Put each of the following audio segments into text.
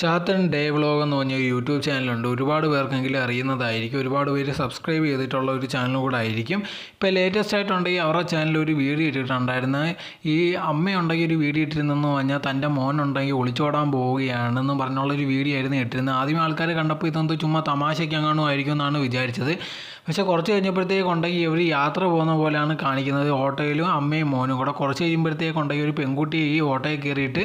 Chathan day vlog എന്ന് പറഞ്ഞ YouTube ചാനലുണ്ട്. ഒരുപാട് പേർക്കെങ്കിലും അറിയുന്നതായിരിക്കും. ഒരുപാട് പേര് സബ്സ്ക്രൈബ് ചെയ്തിട്ടുള്ള ഒരു ചാനലും കൂടെ ആയിരിക്കും. ഇപ്പോൾ ലേറ്റസ്റ്റ് ആയിട്ടുണ്ടെങ്കിൽ അവരുടെ ചാനലിൽ ഒരു വീഡിയോ ഇട്ടിട്ടുണ്ടായിരുന്നു. ഈ അമ്മയുണ്ടെങ്കിൽ ഒരു വീഡിയോ ഇട്ടിരുന്നെന്ന് പറഞ്ഞാൽ തന്റെ മോനുണ്ടെങ്കിൽ ഒളിച്ചോടാൻ പോവുകയാണെന്ന് പറഞ്ഞുള്ളൊരു വീഡിയോ ആയിരുന്നു ഇട്ടിരുന്നത്. ആദ്യം ആൾക്കാർ കണ്ടപ്പോൾ ഇതെന്തോ ചുമ്മാ തമാശയ്ക്ക് അങ്ങാണോ ആയിരിക്കും എന്നാണ് വിചാരിച്ചത്. പക്ഷേ കുറച്ച് കഴിഞ്ഞപ്പോഴത്തേക്ക് ഉണ്ടെങ്കിൽ ഇവർ യാത്ര പോകുന്ന പോലെയാണ് കാണിക്കുന്നത്. ഓട്ടോയിലും അമ്മയും മോനും കൂടെ കുറച്ച് കഴിയുമ്പോഴത്തേക്ക് ഉണ്ടെങ്കിൽ ഒരു പെൺകുട്ടി ഈ ഓട്ടോയിൽ കയറിയിട്ട്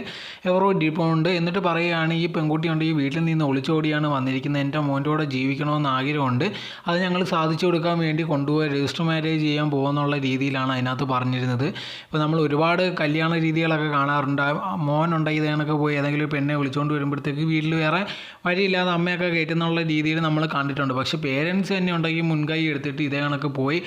എവറോ ഡിപ്പോണ്ട് എന്നിട്ട് പറയുകയാണ് ഈ പെൺകുട്ടി ഉണ്ട് ഈ വീട്ടിൽ നിന്ന് ഒളിച്ചോടിയാണ് വന്നിരിക്കുന്നത്. എന്റെ മോന്റെ കൂടെ ജീവിക്കണമെന്ന് ആഗ്രഹമുണ്ട്. അത് ഞങ്ങൾ സാധിച്ചു കൊടുക്കാൻ വേണ്ടി കൊണ്ടുപോയി രജിസ്റ്റർ മാരേജ് ചെയ്യാൻ പോകുന്നുള്ള രീതിയിലാണ് അതിനകത്ത് പറഞ്ഞിരുന്നത്. ഇപ്പോൾ നമ്മൾ ഒരുപാട് കല്യാണ രീതികളൊക്കെ കാണാറുണ്ട്. മോൻ മോനുണ്ടെങ്കിൽ ഇത് പോയി ഏതെങ്കിലും പെണ്ണെ വിളിച്ചുകൊണ്ട് വരുമ്പോഴത്തേക്ക് വീട്ടിൽ വേറെ വഴിയില്ലാതെ അമ്മയൊക്കെ കയറ്റുന്നുള്ള രീതിയിൽ നമ്മൾ കണ്ടിട്ടുണ്ട്. പക്ഷേ പേരൻസ് തന്നെ ഉണ്ടെങ്കിൽ മുൻകൈ എടുത്തിട്ട് ഇതേ കണക്ക് പോയി.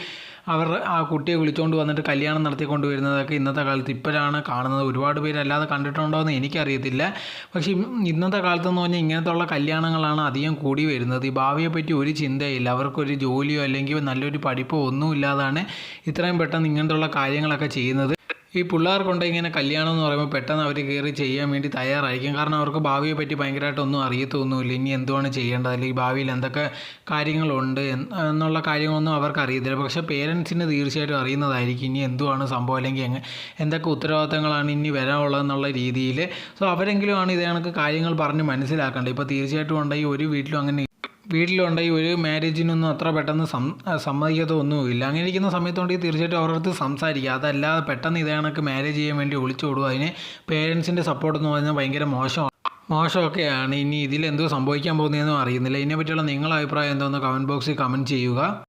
അവർ ആ കുട്ടിയെ വിളിച്ചുകൊണ്ട് വന്നിട്ട് കല്യാണം നടത്തിക്കൊണ്ട് വരുന്നതൊക്കെ ഇന്നത്തെ കാലത്ത് ഇപ്പോഴാണ് കാണുന്നത്. ഒരുപാട് പേര് അല്ലാതെ കണ്ടിട്ടുണ്ടോ എന്ന് എനിക്കറിയത്തില്ല. പക്ഷേ ഇന്നത്തെ കാലത്തെന്ന് പറഞ്ഞാൽ ഇങ്ങനത്തുള്ള കല്യാണങ്ങളാണ് അധികം കൂടി വരുന്നത്. ഈ ഭാവിയെ പറ്റി ഒരു ചിന്തയില്ല. അവർക്കൊരു ജോലിയോ അല്ലെങ്കിൽ നല്ലൊരു പഠിപ്പോ ഒന്നും ഇല്ലാതാണ് ഇത്രയും പെട്ടെന്ന് ഇങ്ങനത്തുള്ള കാര്യങ്ങളൊക്കെ ചെയ്യുന്നത്. ഈ പിള്ളേർക്കുണ്ട് ഇങ്ങനെ കല്യാണം എന്ന് പറയുമ്പോൾ പെട്ടെന്ന് അവർ കയറി ചെയ്യാൻ വേണ്ടി തയ്യാറായിരിക്കും. കാരണം അവർക്ക് ഭാവിയെ പറ്റി ഭയങ്കരമായിട്ടൊന്നും അറിയത്തൊന്നുമില്ല. ഇനി എന്തുവാണ് ചെയ്യേണ്ടത്? അല്ലെങ്കിൽ ഭാവിയിൽ എന്തൊക്കെ കാര്യങ്ങളുണ്ട് എന്ന് എന്നുള്ള കാര്യങ്ങളൊന്നും അവർക്ക് അറിയത്തില്ല. പക്ഷേ പേരൻസിന് തീർച്ചയായിട്ടും അറിയുന്നതായിരിക്കും. ഇനി എന്തുവാണ് സംഭവം? അല്ലെങ്കിൽ എന്തൊക്കെ ഉത്തരവാദിത്തങ്ങളാണ് ഇനി വരാനുള്ളതെന്നുള്ള രീതിയിൽ സോ അവരെങ്കിലും ആണ് ഇതേ കാര്യങ്ങൾ പറഞ്ഞ് മനസ്സിലാക്കേണ്ടത്. ഇപ്പോൾ തീർച്ചയായിട്ടും ഉണ്ടെങ്കിൽ ഒരു വീട്ടിലും അങ്ങനെ വീട്ടിലുണ്ടെങ്കിൽ ഒരു മാരേജിനൊന്നും അത്ര പെട്ടെന്ന് സം സമ്മതിക്കത്തൊന്നുമില്ല. അങ്ങനെ ഇരിക്കുന്ന സമയത്തുണ്ടെങ്കിൽ തീർച്ചയായിട്ടും അവരുടെ അടുത്ത് സംസാരിക്കുക അതല്ലാതെ പെട്ടെന്ന് ഇതേ കണക്ക് മാരേജ് ചെയ്യാൻ വേണ്ടി ഒളിച്ചു വിടുക അതിന് പേരൻസിന്റെ സപ്പോർട്ട് എന്ന് പറഞ്ഞാൽ ഭയങ്കര മോശമാണ് മോശമൊക്കെയാണ്. ഇനി ഇതിൽ എന്തോ സംഭവിക്കാൻ പോകുന്നതെന്നും അറിയുന്നില്ല. ഇതിനെപ്പറ്റിയുള്ള നിങ്ങളുടെ അഭിപ്രായം എന്തോന്ന് കമന്റ് ബോക്സിൽ കമന്റ് ചെയ്യുക.